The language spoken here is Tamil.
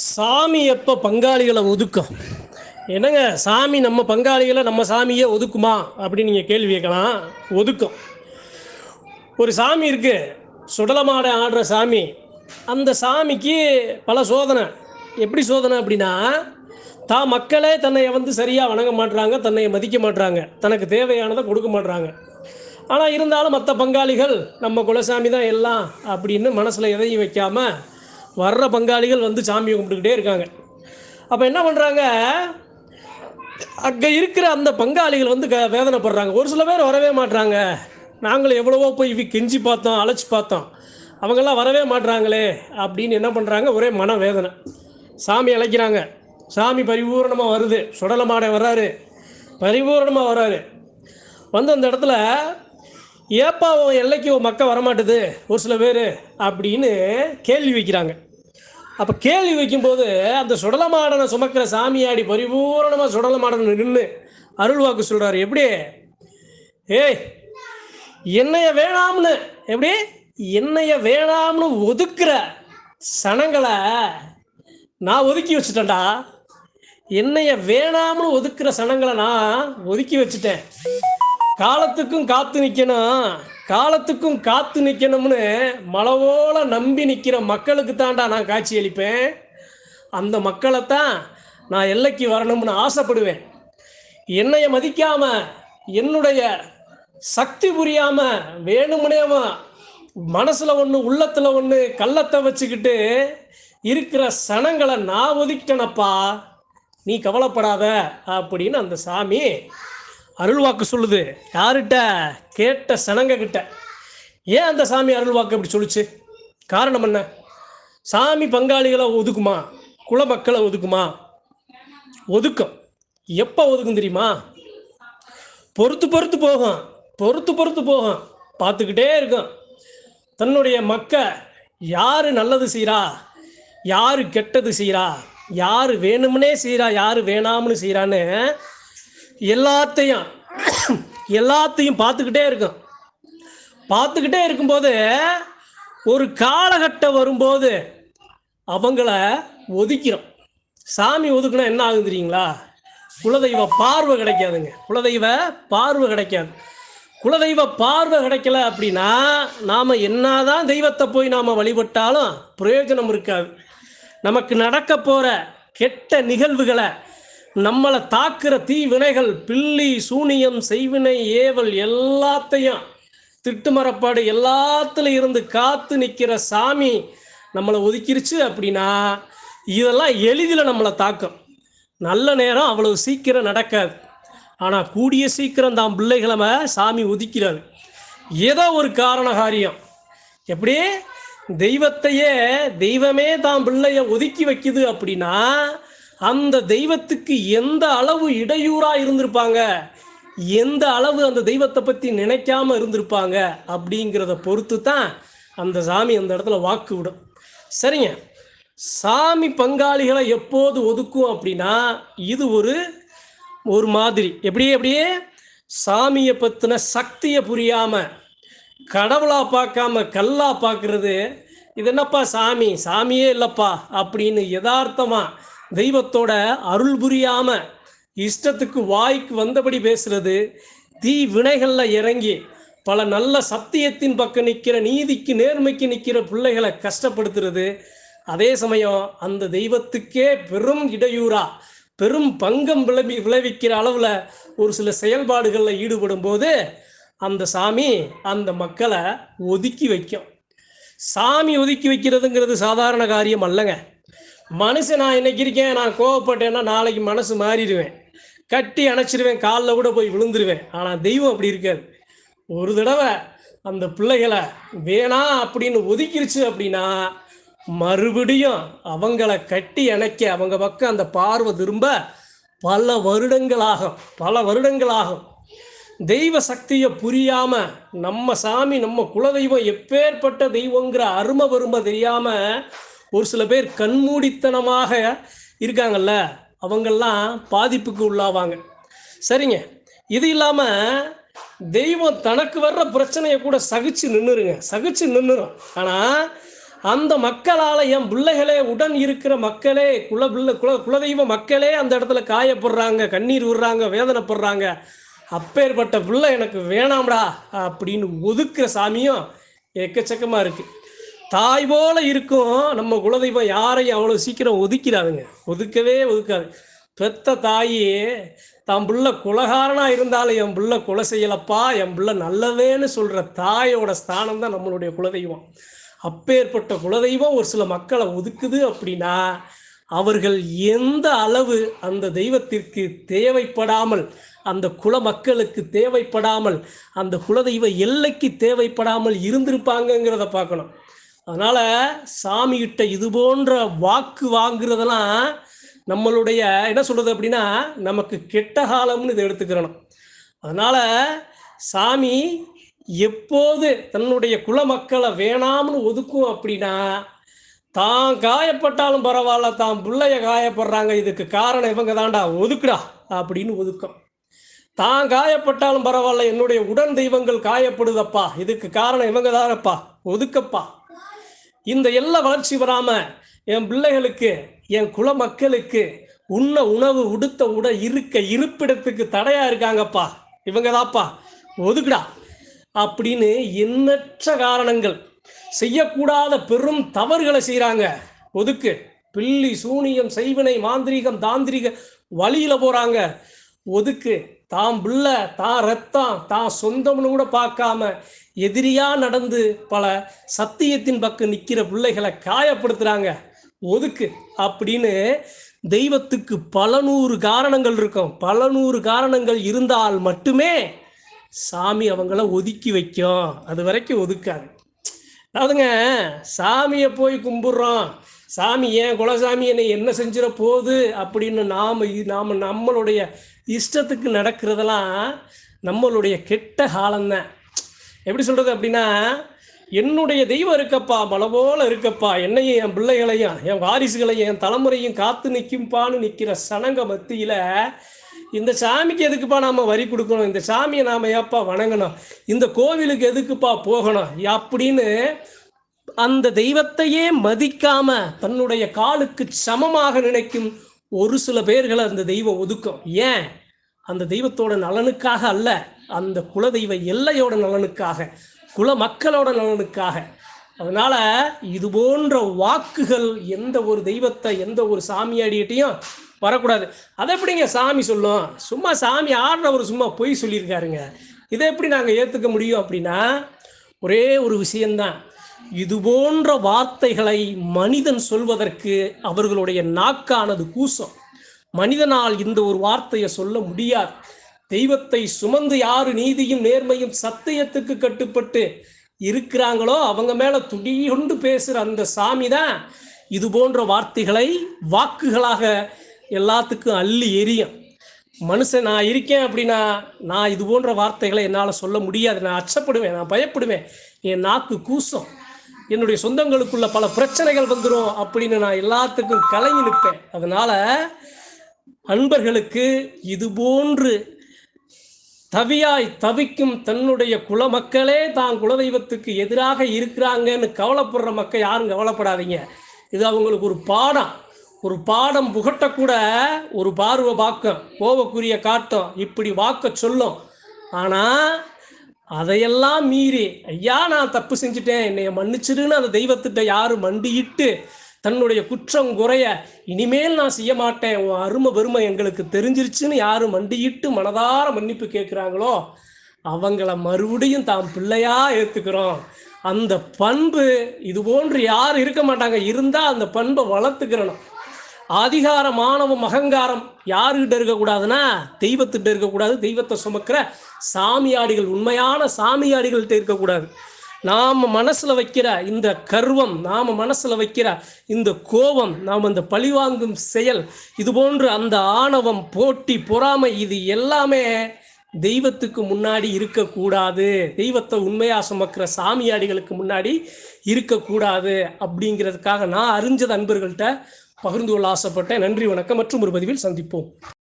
சாமி எப்போ பங்காளிகளை ஒதுக்கும்? என்னங்க சாமி நம்ம பங்காளிகளை நம்ம சாமியே ஒதுக்குமா? அப்படின்னு நீங்கள் கேள்வி கேட்கலாம். ஒதுக்கும். ஒரு சாமி இருக்கு சுடலமாடை ஆடுற சாமி. அந்த சாமிக்கு பல சோதனை. எப்படி சோதனை அப்படின்னா தான் மக்களே தன்னை வந்து சரியாக வணங்க மாட்டுறாங்க தன்னை மதிக்க மாட்றாங்க. தனக்கு தேவையானதை கொடுக்க மாட்றாங்க. ஆனால் இருந்தாலும் மற்ற பங்காளிகள் நம்ம குலசாமி தான் எல்லாம் அப்படின்னு மனசில் எதையும் வைக்காமல் வர்ற பங்காளிகள் வந்து சாமியை கும்பிட்டுக்கிட்டே இருக்காங்க. அப்போ என்ன பண்ணுறாங்க அங்கே இருக்கிற அந்த பங்காளிகள் வந்து க வேதனைப்படுறாங்க. ஒரு சில பேர் வரவே மாட்றாங்க. நாங்கள் எவ்வளவோ போய் வி- கெஞ்சி பார்த்தோம் அழைச்சி பார்த்தோம். அவங்கெல்லாம் வரவே மாட்றாங்களே அப்படின்னு என்ன பண்ணுறாங்க ஒரே மன வேதனை சாமி அழைக்கிறாங்க. சாமி பரிபூரணமாக வருது. சுடலமாடை வர்றாரு. பரிபூரணமாக வர்றாரு. வந்து அந்த இடத்துல ஏப்பா உன் எல்லைக்கு உன் மக்கள் வரமாட்டுது. ஒரு சில பேர் அப்படின்னு கேள்வி வைக்கிறாங்க. அப்போ கேள்வி வைக்கும்போது அந்த சுடலமாடனை சுமக்கிற சாமியாடி பரிபூரணமாக சுடலமாடனை நின்று அருள்வாக்கு சொல்கிறார் எப்படி? ஏய் என்னைய வேணாம்னு. எப்படி? என்னைய வேணாம்னு ஒதுக்குற சனங்களை நான் ஒதுக்கி வச்சுட்டேன்டா. என்னைய வேணாம்னு ஒதுக்குற சனங்களை நான் ஒதுக்கி வச்சுட்டேன். காலத்துக்கும் காத்து நிற்கணும் காலத்துக்கும் காத்து நிற்கணும்னு மலவோல நம்பி நிற்கிற மக்களுக்கு தாண்டா நான் காட்சி அளிப்பேன். அந்த மக்களைத்தான் நான் எல்லைக்கு வரணும்னு ஆசைப்படுவேன். என்னைய மதிக்காம என்னுடைய சக்தி புரியாம வேணுமுனேவா மனசுல ஒன்று உள்ளத்துல ஒன்று கள்ளத்தை வச்சுக்கிட்டு இருக்கிற சனங்களை நான் ஒதுக்கிட்டேனப்பா. நீ கவலைப்படாத அப்படின்னு அந்த சாமி அருள்வாக்கு சொல்லுது. யார்கிட்ட? கேட்ட சனங்க கிட்ட ஏன் அந்த சாமி அருள்வாக்கு அப்படி சொல்லுச்சு? காரணம் என்ன? சாமி பங்காளிகளை ஒதுக்குமா? குலமக்களை ஒதுக்குமா? ஒதுக்கும். எப்போ ஒதுக்கும் தெரியுமா? பொறுத்து பொறுத்து போகும். பொறுத்து பொறுத்து போகும். பார்த்துக்கிட்டே இருக்கும். தன்னுடைய மக்க யார் நல்லது செய்கிறா யார் கெட்டது செய்கிறா யார் வேணும்னே செய்கிறா யார் வேணாம்னு செய்கிறான்னு எல்லாத்தையும் எல்லாத்தையும் பார்த்துக்கிட்டே இருக்கும். பார்த்துக்கிட்டே இருக்கும்போது ஒரு காலகட்டம் வரும்போது அவங்கள ஒதுக்கிறோம். சாமி ஒதுக்குனா என்ன ஆகும் தெரியுங்களா? குலதெய்வ பார்வை கிடைக்காதுங்க. குலதெய்வ பார்வை கிடைக்காது. குலதெய்வ பார்வை கிடைக்கல அப்படின்னா நாம் என்னதான் தெய்வத்தை போய் நாம் வழிபட்டாலும் பிரயோஜனம் இருக்காது. நமக்கு நடக்க போகிற கெட்ட நிகழ்வுகளை நம்மளை தாக்குற தீ வினைகள் பில்லி சூனியம் செய்வினை ஏவல் எல்லாத்தையும் திட்டுமரப்பாடு எல்லாத்துல இருந்து காத்து நிற்கிற சாமி நம்மளை ஒதுக்கிருச்சு அப்படின்னா இதெல்லாம் எளிதில் நம்மளை தாக்கும். நல்ல நேரம் அவ்வளவு சீக்கிரம் நடக்காது. ஆனால் கூடிய சீக்கிரம் தான் பிள்ளைகளை சாமி ஒதுக்கிறாரு. ஏதோ ஒரு காரண காரியம். எப்படி? தெய்வத்தையே தெய்வமே தான் பிள்ளைய ஒதுக்கி வைக்குது அப்படின்னா அந்த தெய்வத்துக்கு எந்த அளவு இடையூறா இருந்திருப்பாங்க? எந்த அளவு அந்த தெய்வத்தை பற்றி நினைக்காம இருந்திருப்பாங்க? அப்படிங்கிறத பொறுத்து தான் அந்த சாமி அந்த இடத்துல வாக்கு விடும். சரிங்க. சாமி பங்காளிகளை எப்போது ஒதுக்கும் அப்படின்னா இது ஒரு ஒரு மாதிரி. எப்படி எப்படியே சாமியை பற்றின சக்தியை புரியாம கடவுளா பார்க்காம கல்லா பார்க்கறது இது என்னப்பா சாமி? சாமியே இல்லைப்பா அப்படின்னு யதார்த்தமாக தெய்வத்தோட அருள் புரியாம இஷ்டத்துக்கு வாய்க்கு வந்தபடி பேசுறது தீ வினைகள்ல இறங்கி பல நல்ல சத்தியத்தின் பக்கம் நிற்கிற நீதிக்கு நேர்மைக்கு நிற்கிற பிள்ளைகளை கஷ்டப்படுத்துறது. அதே சமயம் அந்த தெய்வத்துக்கே பெரும் இடையூறா பெரும் பங்கம் விளைவி விளைவிக்கிற அளவில் ஒரு சில செயல்பாடுகளில் ஈடுபடும் போது அந்த சாமி அந்த மக்களை ஒதுக்கி வைக்கும். சாமி ஒதுக்கி வைக்கிறதுங்கிறது சாதாரண காரியம் அல்லங்க. மனசு நான் இன்னைக்கு இருக்கேன் நான் கோவப்பட்டேன்னா நாளைக்கு மனசு மாறிடுவேன். கட்டி அணைச்சிடுவேன் காலில் கூட போய் விழுந்துருவேன். ஆனால் தெய்வம் அப்படி இருக்காது. ஒரு தடவை அந்த பிள்ளைகளை வேணாம் அப்படின்னு ஒதுக்கிருச்சு அப்படின்னா மறுபடியும் அவங்கள கட்டி அணைக்க அவங்க பக்கம் அந்த பார்வை திரும்ப பல வருடங்களாகும் பல வருடங்களாகும். தெய்வ சக்தியை புரியாம நம்ம சாமி நம்ம குலதெய்வம் எப்பேற்பட்ட தெய்வங்கிற அருமை பெருமை தெரியாம ஒரு சில பேர் கண்மூடித்தனமாக இருக்காங்கல்ல அவங்கெல்லாம் பாதிப்புக்கு உள்ளாவாங்க. சரிங்க. இது இல்லாமல் தெய்வம் தனக்கு வர்ற பிரச்சனையை கூட சகிச்சு நின்றுருங்க சகிச்சு நின்றுரும் ஆனால் அந்த மக்களால் என் பிள்ளைகளே உடன் இருக்கிற மக்களே குல பிள்ளை குல குலதெய்வ மக்களே அந்த இடத்துல காயப்படுறாங்க கண்ணீர் விடுறாங்க வேதனைப்படுறாங்க. அப்பேற்பட்ட பிள்ளை எனக்கு வேணாம்டா அப்படின்னு ஒதுக்குற சாமியும் எக்கச்சக்கமாக இருக்குது தாய் போல இருக்கும். நம்ம குலதெய்வம் யாரையும் அவ்வளோ சீக்கிரம் ஒதுக்கிறாருங்க ஒதுக்கவே ஒதுக்காது. பெத்த தாயே தான் புள்ள குலகாரனாக இருந்தாலும் என் புள்ள குலை செய்யலப்பா என் புள்ள நல்லவேன்னு சொல்கிற தாயோட ஸ்தானம் தான் நம்மளுடைய குலதெய்வம். அப்பேற்பட்ட குலதெய்வம் ஒரு சில மக்களை ஒதுக்குது அப்படின்னா அவர்கள் எந்த அளவு அந்த தெய்வத்திற்கு தேவைப்படாமல் அந்த குல மக்களுக்கு தேவைப்படாமல் அந்த குலதெய்வ எல்லைக்கு தேவைப்படாமல் இருந்திருப்பாங்கங்கிறத பார்க்கணும். அதனால் சாமிகிட்ட இது போன்ற வாக்கு வாங்குறதெல்லாம் நம்மளுடைய என்ன சொல்கிறது அப்படின்னா நமக்கு கெட்ட காலம்னு இதை எடுத்துக்கிறணும். அதனால் சாமி எப்போது தன்னுடைய குல மக்களை வேணாம்னு ஒதுக்கும் அப்படின்னா தான் காயப்பட்டாலும் பரவாயில்ல தான் பிள்ளைய காயப்படுறாங்க இதுக்கு காரணம் இவங்க தாண்டா ஒதுக்குடா அப்படின்னு ஒதுக்கும். தான் காயப்பட்டாலும் பரவாயில்ல என்னுடைய உடன் தெய்வங்கள் காயப்படுதப்பா இதுக்கு காரணம் இவங்க தானப்பா ஒதுக்கப்பா. இந்த எல்லா வளர்ச்சி வராமல் என் பிள்ளைகளுக்கு என் குல மக்களுக்கு உண்ண உணவு உடுத்த உட இருக்க இருப்பிடத்துக்கு தடையா இருக்காங்கப்பா. இவங்க தாப்பா ஒதுக்குடா. அப்படின்னு எண்ணற்ற காரணங்கள். செய்யக்கூடாத பெரும் தவறுகளை செய்கிறாங்க ஒதுக்கு. பில்லி சூனியம் செய்வினை மாந்திரீகம் தாந்திரிக வழியில் போகிறாங்க ஒதுக்கு. தாம் பிள்ளை தான் ரத்தம் தான் சொந்தம்னு கூட பார்க்காம எதிரியா நடந்து பல சத்தியத்தின் பக்கம் நிற்கிற பிள்ளைகளை காயப்படுத்துறாங்க. ஒதுக்கு அப்படின்னு தெய்வத்துக்கு பல நூறு காரணங்கள் இருக்கும். பல நூறு காரணங்கள் இருந்தால் மட்டுமே சாமி அவங்கள ஒதுக்கி வைக்கும். அது வரைக்கும் ஒதுக்காது. அதாவதுங்க சாமியை போய் கும்பிட்றோம். சாமி ஏன் குலசாமி என்னை என்ன செஞ்சிட போகுது? அப்படின்னு நாம் நாம் நம்மளுடைய இஷ்டத்துக்கு நடக்கிறதெல்லாம் நம்மளுடைய கெட்ட காலம்தான். எப்படி சொல்கிறது அப்படின்னா என்னுடைய தெய்வம் இருக்கப்பா மலபோல இருக்கப்பா என்னையும் என் பிள்ளைகளையும் என் வாரிசுகளையும் என் தலைமுறையும் காத்து நிற்கும்பான்னு நிற்கிற சனங்க மத்தியில் இந்த சாமிக்கு எதுக்குப்பா நாம் வரி கொடுக்கணும்? இந்த சாமியை நாம் ஏப்பா வணங்கணும்? இந்த கோவிலுக்கு எதுக்குப்பா போகணும்? அப்படின்னு அந்த தெய்வத்தையே மதிக்காம தன்னுடைய காலுக்கு சமமாக நினைக்கும் ஒரு சில பேர்களை அந்த தெய்வம் ஒதுக்கும். ஏன்? அந்த தெய்வத்தோட நலனுக்காக அல்ல. அந்த குலதெய்வ எல்லையோட நலனுக்காக குல மக்களோட நலனுக்காக. அதனால இது போன்ற வாக்குகள் எந்த ஒரு தெய்வத்தை எந்த ஒரு சாமியாடிகிட்டையும் வரக்கூடாது. அதை எப்படிங்க சாமி சொல்லும்? சும்மா சாமி ஆடுறவர் சும்மா பொய் சொல்லியிருக்காருங்க. இதை எப்படி நாங்கள் ஏற்றுக்க முடியும் அப்படின்னா ஒரே ஒரு விஷயந்தான் இது போன்ற வார்த்தைகளை மனிதன் சொல்வதற்கு அவர்களுடைய நாக்கானது கூசம். மனிதனால் இந்த ஒரு வார்த்தையை சொல்ல முடியாது. தெய்வத்தை சுமந்து யாரு நீதியும் நேர்மையும் சத்தியத்துக்கு கட்டுப்பட்டு இருக்கிறாங்களோ அவங்க மேல துடியொண்டு பேசுற அந்த சாமி தான் இது போன்ற வார்த்தைகளை வாக்குகளாக எல்லாத்துக்கும் அள்ளி எரியும் மனுஷன் நான் இருக்கேன் அப்படின்னா நான் இது போன்ற வார்த்தைகளை என்னால் சொல்ல முடியாது. நான் அச்சப்படுவேன் நான் பயப்படுவேன். என் நாக்கு கூசம். என்னுடைய சொந்தங்களுக்குள்ள பல பிரச்சனைகள் வந்துடும் அப்படின்னு நான் எல்லாத்துக்கும் கலங்கி நிற்பேன். அதனால அன்பர்களுக்கு இது போன்று தவியாய் தவிக்கும் தன்னுடைய குல மக்களே தான் குலதெய்வத்துக்கு எதிராக இருக்கிறாங்கன்னு கவலைப்படுற மக்கள் யாரும் கவலைப்படாதீங்க. இது அவங்களுக்கு ஒரு பாடம். ஒரு பாடம் புகட்டக்கூட ஒரு பார்வை பார்க்கும் கோவக்குரிய காட்டும் இப்படி வாக்க சொல்லும். ஆனால் அதையெல்லாம் மீறி ஐயா நான் தப்பு செஞ்சுட்டேன். என்னைய மன்னிச்சிருன்னு அந்த தெய்வத்திட்ட யாரும் மண்டியிட்டு தன்னுடைய குற்றம் குறைய இனிமேல் நான் செய்ய மாட்டேன். உன் அருமை பெருமை எங்களுக்கு தெரிஞ்சிருச்சுன்னு யாரும் மண்டியிட்டு மனதார மன்னிப்பு கேட்குறாங்களோ அவங்கள மறுபடியும் தாம் பிள்ளையா ஏற்றுக்கிறோம் அந்த பண்பு இது போன்று யாரும் இருக்க மாட்டாங்க. இருந்தால் அந்த பண்பை வளர்த்துக்கிறணும். அதிகாரம் மாணவம் அகங்காரம் யாருக்கிட்ட இருக்கக்கூடாதுன்னா தெய்வத்திட்ட இருக்கக்கூடாது. தெய்வத்தை சுமக்கிற சாமியாடிகள் உண்மையான சாமியாடிகள்கிட்ட இருக்கக்கூடாது. நாம் மனசில் வைக்கிற இந்த கர்வம் நாம் மனசில் வைக்கிற இந்த கோபம் நாம் அந்த பழிவாங்கும் செயல் இது போன்று அந்த ஆணவம் போட்டி பொறாமை இது எல்லாமே தெய்வத்துக்கு முன்னாடி இருக்கக்கூடாது. தெய்வத்தை உண்மையாக சுமக்கிற சாமியாடிகளுக்கு முன்னாடி இருக்கக்கூடாது அப்படிங்கிறதுக்காக நான் அறிஞ்சது அன்பர்கள்ட்ட பகிர்ந்து கொள்ள ஆசைப்பட்டேன். நன்றி வணக்கம். மற்றும் ஒரு பதிவில் சந்திப்போம்.